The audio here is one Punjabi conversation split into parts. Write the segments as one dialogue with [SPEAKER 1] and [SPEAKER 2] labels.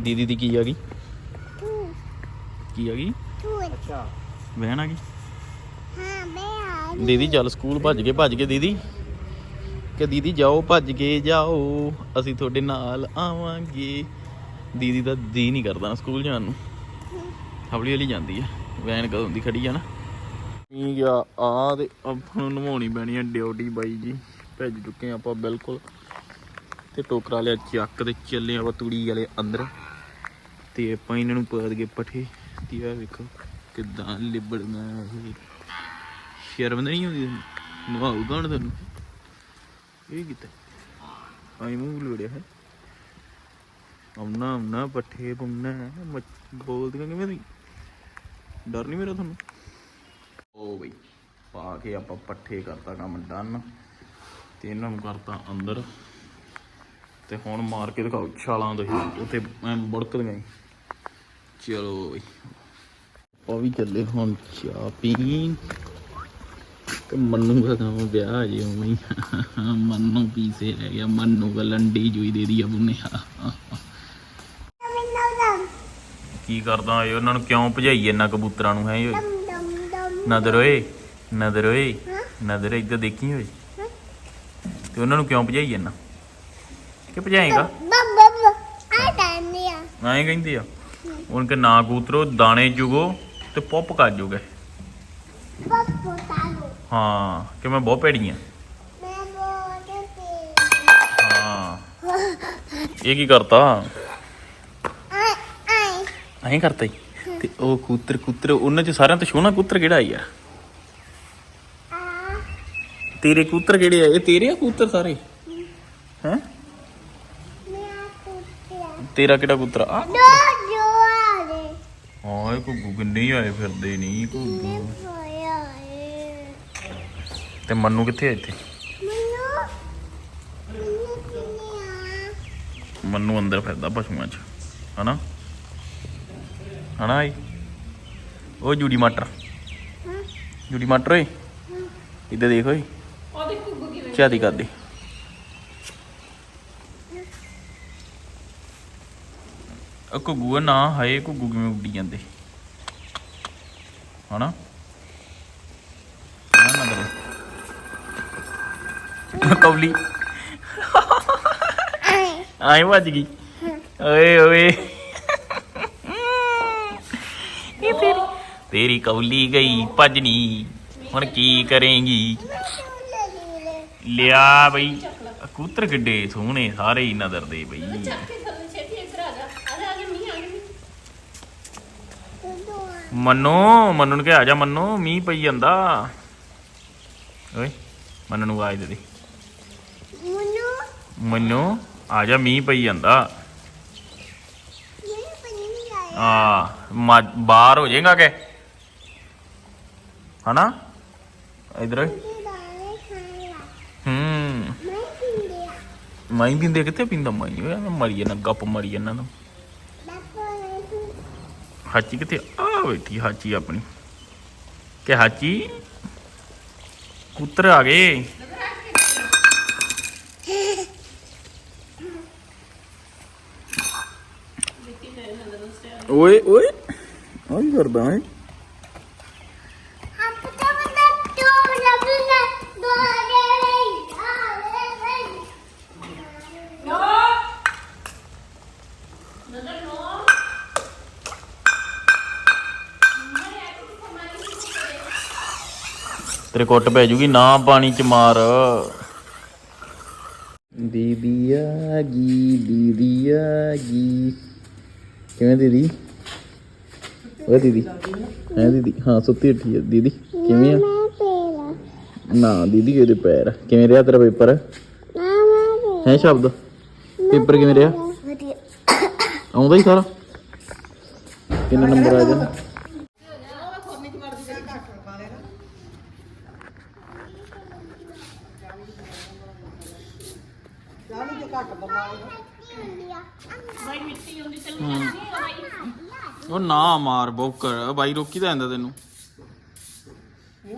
[SPEAKER 1] ਦੀਦੀ ਦੀ ਕੀ ਆ ਗਈ? ਕੀ ਆ ਗਈ?
[SPEAKER 2] ਅੱਛਾ।
[SPEAKER 1] ਵਹਿਣ ਆ ਗਈ?
[SPEAKER 3] ਹਾਂ ਮੈਂ ਆ
[SPEAKER 1] ਦੀਦੀ ਚੱਲ ਸਕੂਲ ਭੱਜ ਕੇ ਭੱਜ ਕੇ ਦੀਦੀ। ਕਿ ਦੀਦੀ ਜਾਓ ਭੱਜ ਕੇ ਜਾਓ ਅਸੀਂ ਤੁਹਾਡੇ ਨਾਲ ਆਵਾਂਗੇ। ਦੀਦੀ ਦਾ ਜੀ ਨਹੀਂ ਕਰਦਾ ਸਕੂਲ ਜਾਣ ਨੂੰ। ਹੌਲੀ ਹੌਲੀ ਜਾਂਦੀ ਆ। ਵੈਨ ਕਦੋਂ ਦੀ ਖੜੀ ਆ ਨਾ। ਠੀਕ ਆ ਆ ਤੇ ਆਪਾਂ ਨੂੰ ਨਵਾਉਣੀ ਪੈਣੀ ਆ ਡਿਊਟੀ ਬਾਈ ਜੀ। ਭੱਜ ਚੁੱਕੇ ਆਪਾਂ ਬਿਲਕੁਲ। ਤੇ ਟੋਕਰਾ ਲਿਆ ਚੱਕ ਤੇ ਚੱਲੇ ਆਪਾਂ ਤੂੜੀ ਵਾਲੇ ਅੰਦਰ। ਤੇ ਆਪਾਂ ਇਹਨਾਂ ਨੂੰ ਪਾ ਦਈਏ ਪੱਠੇ। ਤੇ ਆ ਵੇਖੋ ਕਿਦਾਂ ਲਿਬੜਨਾ ਇਹ। ਸ਼ਰਮ ਨਹੀਂ ਆਉਂਦੀ ਨਵਾਉ ਕੌਣ ਤੈਨੂੰ? ਇਹ ਕਿਤੇ ਆਈ ਮੂੰਹ ਲੜਿਆ ਹੈ ਆਉਣਾ ਆਉਣਾ, ਪੱਠੇ ਪੁੰਨਾ ਬੋਲਦੀਆਂ ਕਿਵੇਂ ਦੀ ਡਰ ਨਹੀਂ ਮੇਰਾ ਤੁਹਾਨੂੰ? ਓ ਬਈ, ਪਾ ਕੇ ਆਪਾਂ ਪੱਠੇ ਕਰਤਾ ਕੰਮ ਡਨ। ਤੇ ਇਹਨਾਂ ਨੂੰ ਕਰਤਾ ਅੰਦਰ। ਤੇ ਹੁਣ ਮਾਰ ਕੇ ਦਿਖਾਓ, ਛਾਲਾਂ ਤੁਸੀਂ, ਉੱਥੇ ਐ ਬੜਕਦੀਆਂ ਚਲੋ ਬਈ। ਆਪਾਂ ਵੀ ਚੱਲੇ ਹੁਣ ਚਾਹ ਪੀਣ। ਤੇ ਮੰਨੂ ਦਾ ਤਾਂ ਵਿਆਹ ਜੇ ਉਵੇਂ ਹੀ। ਮੰਨੂ ਪੀਸੇ ਰਹਿ ਗਿਆ। ਮੰਨੂ ਦਾ ਲੰਡੀ ਜੂਈ ਦੇ ਦੀ
[SPEAKER 3] ਮੈਨੂੰ ਦਮ
[SPEAKER 1] ਕੀ ਕਰਦਾ ਓਏ? ਉਹਨਾਂ ਨੂੰ ਕਿਉਂ ਭਜਾਈ ਇੰਨਾ ਕਬੂਤਰਾਂ ਨੂੰ ਹੈ ਓਏ। ਨਦਰ ਓਏ ਨਦਰ ਓਏ ਨਦਰ ਇੱਧਰ ਦੇਖੀ ਓਏ। ਤੇ ਉਹਨਾਂ ਨੂੰ ਕਿਉਂ ਭਜਾਈ ਇੰਨਾ ਕਿ ਭਜਾਏਗਾ?
[SPEAKER 3] ਬੱਬ ਆ। ਤਾਨੀਆ
[SPEAKER 1] ਐਂ ਕਹਿੰਦੇ ਆ। ਉਹਨਾਂ ਕੇ ਨਾ ਕਬੂਤਰੋ ਦਾਣੇ ਤੇ ਜੋਗੇ
[SPEAKER 3] ਬੱਬ ਤਾਲੋ
[SPEAKER 1] ਹਾਂ ਕਿ ਮੈਂ ਬਹੁਤ ਭੇੜੀ ਆ
[SPEAKER 3] ਮੈਂ ਬੋਲਦੇ ਤੇ
[SPEAKER 1] ਹਾਂ ਇਹ ਕੀ ਕਰਤਾ
[SPEAKER 3] ਆਈ ਆਈ
[SPEAKER 1] ਐਂ ਕਰਤਾ ਤੇ ਉਹ ਕੂਤਰ ਕੂਤਰ ਉਹਨਾਂ ਚ ਸਾਰਿਆਂ ਤੋਂ ਸੋਹਣਾ ਕੂਤਰ ਕਿਹੜਾ ਯਾਰ
[SPEAKER 3] ਆ
[SPEAKER 1] ਤੇਰੇ ਕੂਤਰ ਕਿਹੜੇ ਆ ਇਹ ਤੇਰੇ ਆ ਕੂਤਰ ਸਾਰੇ ਹੈ ਤੇਰਾ ਕਿਹੜਾ ਕੂਤਰ ਆ ਹਾਂ ਇਹ ਘੁੱਗੂ ਕਿੰਨੇ ਆਏ ਫਿਰਦੇ ਨਹੀਂ ਘੁੱਗੂ ਤੇ ਮੰਨੂ ਕਿੱਥੇ ਆ ਇੱਥੇ?
[SPEAKER 3] ਮੈਨੂੰ
[SPEAKER 1] ਅੰਦਰ ਫਿਰਦਾ ਪਸ਼ੂਆਂ 'ਚ ਹਨਾ? ਹਨਾ ਆਈ? ਉਹ ਜੂੜੀ ਮਟਰ।
[SPEAKER 3] ਹਾਂ।
[SPEAKER 1] ਜੂੜੀ ਮਟਰ ਓਏ। ਇੱਧਰ ਦੇਖ ਓਏ। ਚਾਦੀ ਕਰ ਦੇ ਉਹ ਘੁੱਗੂ ਆ, ਨਾ ਹਾਏ, ਘੁੱਗੂ ਕਿਵੇਂ ਉੱਡੀ ਜਾਂਦੇ। ਹਨਾ? ਨਾ ਨਾ ਕਰੇ ਕੌਲੀ। ਆਏ ਵੱਜ ਗਈ। ਓਏ ਓਏ। ਇਹ ਤੇਰੀ ਤੇਰੀ ਕੌਲੀ ਗਈ ਭਜਨੀ ਹੁਣ ਕੀ ਕਰੇਂਗੀ? ਲਿਆ ਬਈ। ਕੂਤਰ ਕਿੱਡੇ ਸੋਹਣੇ, ਸਾਰੇ ਹੀ ਨਜ਼ਰ ਦੇ ਬਈ। ਮੰਨੋ ਮੰਨੂ ਨੂੰ ਕਿ ਆ ਜਾ ਮੰਨੋ ਮੀਂਹ ਪਈ ਜਾਂਦਾ। ਓਏ ਮੰਨੂ ਨੂੰ ਆਵਾਜ਼ ਦੇ ਦੇ।
[SPEAKER 3] ਮੈਨੂੰ।
[SPEAKER 1] ਮੰਨੋ ਆ ਜਾ ਮੀਂਹ ਪਈ ਜਾਂਦਾ। ਆ ਬਾਹਰ ਹੋ ਜਾਏਗਾ ਕਿ? ਹਨਾ? ਇਧਰ। ਹੂੰ।
[SPEAKER 3] ਮੈਂ
[SPEAKER 1] ਪੀਂਦੇ ਕਿੱਥੇ ਪੀਂਦਾ? ਮੈਂ ਮਰੀ ਜਾਂਦਾ ਗੱਪ ਮਰੀ
[SPEAKER 3] ਬਾਪਾ ਨੇ
[SPEAKER 1] ਹਾਚੀ ਕਿੱਥੇ? ਆ ਬੈਠੀ ਹਾਚੀ ਆਪਣੀ। ਕਿ ਹਾਚੀ ਕੁੱਤਰ ਆ ਗਏ। ਓਏ ਓਏ। ਆਈ ਕਰਦਾ ਓਏ
[SPEAKER 3] ਹੱਥ ਤੋਂ ਬੰਦਾ ਟੋਪ ਲੱਭਣਾ ਦੋ ਗੇੜੇ ਆ ਲੈ ਲੈ
[SPEAKER 1] ਤੇਰੇ ਕੁੱਟ ਪੈ ਜੂਗੀ ਨਾ ਪਾਣੀ ਚ ਮਾਰ। ਦੀਦੀ ਆ ਗਈ ਦੀਦੀ ਆ ਗਈ ਕਿਵੇਂ ਦੀਦੀ? ਓਏ ਦੀਦੀ ਹੈ ਦੀਦੀ? ਹਾਂ ਸੁੱਤੀ ਉੱਠੀ ਹੈ ਦੀਦੀ ਕਿਵੇਂ ਆ?
[SPEAKER 3] ਮੈਂ ਤੇਰਾ।
[SPEAKER 1] ਨਾ ਦੀਦੀ ਇਹਦੇ ਪੈਰ ਕਿਵੇਂ ਰਿਹਾ ਤੇਰਾ ਪੇਪਰ? ਹੈ ਸ਼ਬਦ? ਪੇਪਰ ਕਿਵੇਂ ਰਿਹਾ? ਆਉਂਦਾ ਹੀ ਸਾਰਾ। ਕਿੰਨੇ ਨੰਬਰ ਆ ਜਾਂਦੇ ਉਹ ਨਾ ਮਾਰ ਬੋਕਰ ਬਾਈ ਰੋਕੀ ਤਾਂ ਜਾਂਦਾ ਤੈਨੂੰ।
[SPEAKER 2] ਉਹ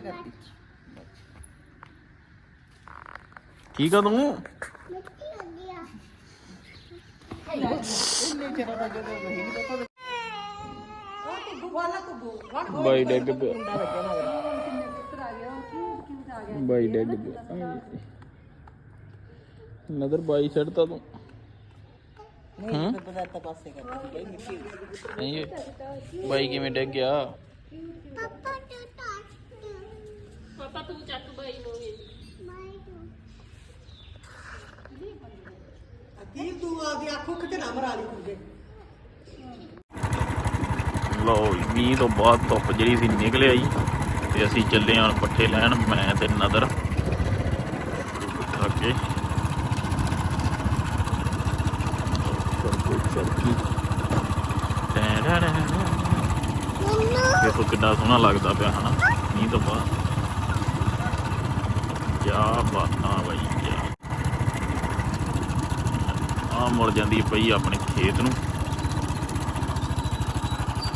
[SPEAKER 2] ਕਰਦੀ
[SPEAKER 1] ਕੀ ਕਦੋਂ
[SPEAKER 3] ਮਿੱਟੀ ਹੋ ਗਿਆ
[SPEAKER 2] ਇੰਨੇ ਚਿਰ ਦਾ ਜਦੋਂ ਨਹੀਂ ਨਹੀਂ ਪਤਾ ਉਹ ਤੇ ਗੁਬਾਲਾ ਕੋ ਗੋ ਵੜ
[SPEAKER 1] ਬਾਈ ਡੈਗ ਪਿਆ। ਬਾਈ ਡੈਗ ਪਿਆ। ਨਦਰ ਬਾਈ ਛੱਡਤਾ ਤੂੰ।
[SPEAKER 2] ਨਹੀਂ ਤੇ ਪਤਾ ਤਾਂ ਪਾਸੇ ਕਰਦੀ ਗਈ ਮਿੱਟੀ
[SPEAKER 1] ਨਹੀਂ ਬਾਈ ਕਿਵੇਂ ਡਿੱਗ ਗਿਆ?
[SPEAKER 3] ਪਾਪਾ ਤੂੰ ਟੱਚ ਪਾਪਾ ਤੂੰ ਚੱਕ ਬਾਈ ਨੂੰ ਬਾਈ ਤੂੰ
[SPEAKER 2] ਕੀ ਤੂੰ ਆਦੀ ਅੱਖੋਂ ਕਿਤੇ ਨਾ ਮਰਾ ਲਈ ਕੁੰਡੇ
[SPEAKER 1] ਲਓ ਜੀ, ਮੀਂਹ ਤੋਂ ਬਾਅਦ ਧੁੱਪ ਜਿਹੜੀ ਸੀ ਨਿਕਲ ਆਈ ਤੇ ਅਸੀਂ ਚੱਲੇ ਹਾਂ ਪੱਠੇ ਲੈਣ ਮੈਂ ਤੇ ਨਦਰ। ਅੱਗੇ। ਦੇਖੋ ਕਿੰਨਾ ਸੋਹਣਾ ਲੱਗਦਾ ਪਿਆ ਹਨਾ? ਮੀਂਹ ਤੋਂ ਬਾਅਦ। ਕਿਆ ਬਾਤਾਂ ਬਾਈ ਕਿਆ ਆ ਮੁੜ ਜਾਂਦੀ ਪਈ ਆਪਣੇ ਖੇਤ ਨੂੰ।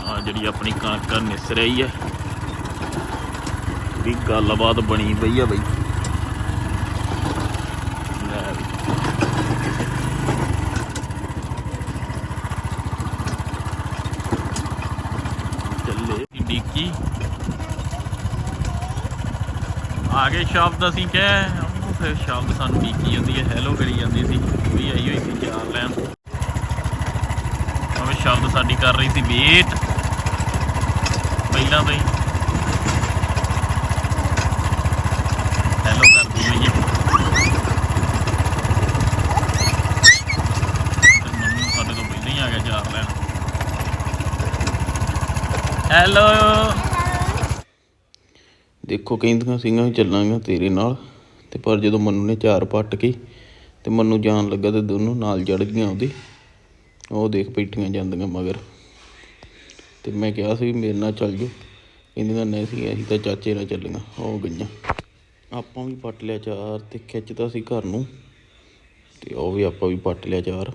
[SPEAKER 1] ਆ ਜਿਹੜੀ ਆਪਣੀ ਕਣਕ ਨਿਸ ਰਹੀ ਹੈ ਵੀ ਗੱਲਬਾਤ ਬਣੀ ਪਈ ਆ ਬਈ। ਡੀਕੀ ਵੀ। ਚੱਲੇ ਆਗੇ ਸ਼ਬਦ ਅਸੀਂ ਕਹਿ। ਉਹ ਫਿਰ ਸ਼ਬਦ ਸਾਨੂੰ ਡਿੱਕੀ ਜਾਂਦੀ ਹੈ ਹੈਲੋ ਕਰੀ ਜਾਂਦੀ ਸੀ। ਵੀ ਆਈ ਹੋਈ ਸੀ ਚਾਰ ਲੈਣ। ਉਹ ਸ਼ਬਦ ਸਾਡੀ ਕਰ ਰਹੀ ਸੀ ਵੇਟ ਪਹਿਲਾਂ ਤੋਂ ਹੀ। ਹੈਲੋ ਕਰਦੀ ਹੋਈ ਹੈ ਤੇ ਮੰਮੀ ਸਾਡੇ ਤੋਂ ਪਹਿਲਾਂ ਹੀ ਆ ਗਿਆ ਚਾਰ ਲੈਣ। ਹੈਲੋ ਦੇਖੋ, ਕਹਿੰਦੀਆਂ ਸਿੰਘਾਂ ਵੀ ਚੱਲਾਂਗਾ ਤੇਰੇ ਨਾਲ। ਤੇ ਪਰ ਜਦੋਂ ਮੰਨੂ ਨੇ ਚਾਰ ਪੱਟ ਕੇ ਤੇ ਮੰਨੂ ਜਾਣ ਲੱਗਾ ਤੇ ਦੋਨੋਂ ਨਾਲ ਚੜ ਗਈਆਂ ਉਹਦੇ। ਉਹ ਦੇਖ ਬੈਠੀਆਂ ਜਾਂਦੀਆਂ ਮਗਰ। ਤੇ ਮੈਂ ਕਿਹਾ ਸੀ ਵੀ ਮੇਰੇ ਨਾਲ ਚੱਲ ਜਾਓ। ਕਹਿੰਦੀਆਂ ਨਹੀਂ ਸੀ, ਅਸੀਂ ਤਾਂ ਚਾਚੇ ਨਾਲ ਚੱਲੀਆਂ ਹੋ ਗਈਆਂ। ਆਪਾਂ ਵੀ ਪੱਟ ਲਿਆ ਚਾਰ ਤੇ ਖਿੱਚਦਾ ਸੀ ਘਰ ਨੂੰ। ਤੇ ਉਹ ਵੀ ਆਪਾਂ ਵੀ ਪੱਟ ਲਿਆ ਚਾਰ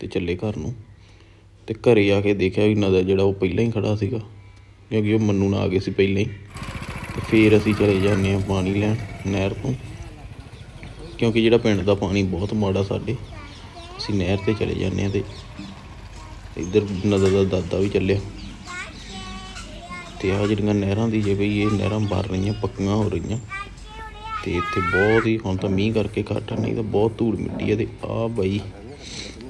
[SPEAKER 1] ਤੇ ਚੱਲੇ ਘਰ ਨੂੰ। ਤੇ ਘਰੇ ਆ ਕੇ ਦੇਖਿਆ ਵੀ ਨਦਾ ਜਿਹੜਾ ਉਹ ਪਹਿਲਾਂ ਹੀ ਖੜਾ ਸੀਗਾ। ਕਿਉਂਕਿ ਉਹ ਮੰਨੂ ਨਾਲ ਆ ਗਏ ਸੀ ਪਹਿਲਾਂ ਹੀ। ਤੇ ਫੇਰ ਅਸੀਂ ਚਲੇ ਜਾਂਦੇ ਹਾਂ ਪਾਣੀ ਲੈਣ ਨਹਿਰ ਤੋਂ। ਕਿਉਂਕਿ ਜਿਹੜਾ ਪਿੰਡ ਦਾ ਪਾਣੀ ਬਹੁਤ ਮਾੜਾ ਸਾਡੇ ਅਸੀਂ ਨਹਿਰ ਤੇ ਚਲੇ ਜਾਂਦੇ ਹਾਂ ਤੇ ਇੱਧਰ ਨਦਾ ਦਾ ਦਾਦਾ ਵੀ ਚੱਲਿਆ। ਤੇ ਆ ਜਿਹੜੀਆਂ ਨਹਿਰਾਂ ਦੀ ਜੇ ਬਈ ਇਹ ਨਹਿਰਾਂ ਭਰ ਰਹੀਆਂ ਪੱਕੀਆਂ ਹੋ ਰਹੀਆਂ। ਤੇ ਇੱਥੇ ਬਹੁਤ ਹੀ ਹੁਣ ਤਾਂ ਮੀਂਹ ਕਰਕੇ ਘੱਟ ਆ, ਨਹੀਂ ਤਾਂ ਬਹੁਤ ਧੂੜ ਮਿੱਟੀ ਹੈ ਤੇ ਆ ਬਈ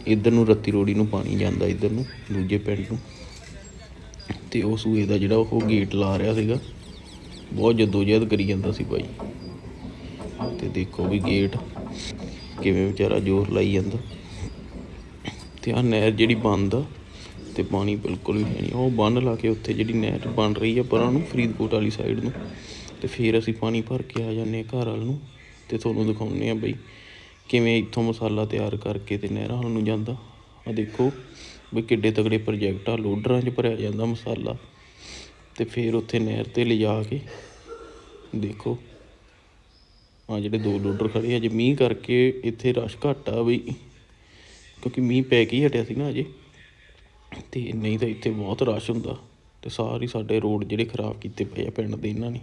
[SPEAKER 1] ਇੱਧਰ ਨੂੰ ਰੱਤੀ ਰੋੜੀ ਨੂੰ ਪਾਣੀ ਜਾਂਦਾ ਇੱਧਰ ਨੂੰ ਦੂਜੇ ਪਿੰਡ ਨੂੰ। ਤੇ ਉਹ ਸੂਏ ਦਾ ਜਿਹੜਾ ਉਹ ਗੇਟ ਲਾ ਰਿਹਾ ਸੀਗਾ ਬਹੁਤ ਜਦੋਜਹਿਦ ਕਰੀ ਜਾਂਦਾ ਸੀ ਬਾਈ। ਤੇ ਦੇਖੋ ਵੀ ਗੇਟ ਕਿਵੇਂ ਵਿਚਾਰਾ ਜ਼ੋਰ ਲਾਈ ਜਾਂਦਾ। ਤੇ ਆ ਨਹਿਰ ਜਿਹੜੀ ਬੰਦ ਆ ਤੇ ਪਾਣੀ ਬਿਲਕੁਲ ਵੀ ਨਹੀਂ। ਉਹ ਬੰਨ ਲਾ ਕੇ ਉੱਥੇ ਜਿਹੜੀ ਨਹਿਰ ਬਣ ਰਹੀ ਆ ਪਰਾਂ ਨੂੰ, ਫਰੀਦਕੋਟ ਵਾਲੀ ਸਾਈਡ ਨੂੰ। ਤੇ ਫਿਰ ਅਸੀਂ ਪਾਣੀ ਭਰ ਕੇ ਆ ਜਾਂਦੇ ਹਾਂ ਘਰ ਵੱਲ ਨੂੰ ਤੇ ਤੁਹਾਨੂੰ ਦਿਖਾਉਂਦੇ ਆ ਬਈ ਕਿਵੇਂ ਇੱਥੋਂ ਮਸਾਲਾ ਤਿਆਰ ਕਰਕੇ ਤੇ ਨਹਿਰਾਂ ਵੱਲ ਨੂੰ ਜਾਂਦਾ। ਆ ਦੇਖੋ ਵੀ ਕਿੱਡੇ ਤਗੜੇ ਪ੍ਰੋਜੈਕਟ ਆ, ਲੋਡਰਾਂ 'ਚ ਭਰਿਆ ਜਾਂਦਾ ਮਸਾਲਾ। ਤੇ ਫਿਰ ਉੱਥੇ ਨਹਿਰ ਤੇ ਲਿਜਾ ਕੇ ਦੇਖੋ ਆ ਜਿਹੜੇ ਦੋ ਲੋਡਰ ਖੜੇ ਅਜੇ ਮੀਂਹ ਕਰਕੇ ਇੱਥੇ ਰਸ਼ ਘੱਟ ਆ ਬਈ, ਕਿਉਂਕਿ ਮੀਂਹ ਪੈ ਕੇ ਹੀ ਹਟਿਆ ਸੀ ਨਾ ਅਜੇ ਤੇ ਨਹੀਂ ਤਾਂ ਇੱਥੇ ਬਹੁਤ ਰਸ਼ ਹੁੰਦਾ ਤੇ ਸਾਰੇ ਸਾਡੇ ਰੋਡ ਜਿਹੜੇ ਖਰਾਬ ਕੀਤੇ ਪਏ ਆ ਪਿੰਡ ਦੇ ਇਹਨਾਂ ਨੇ।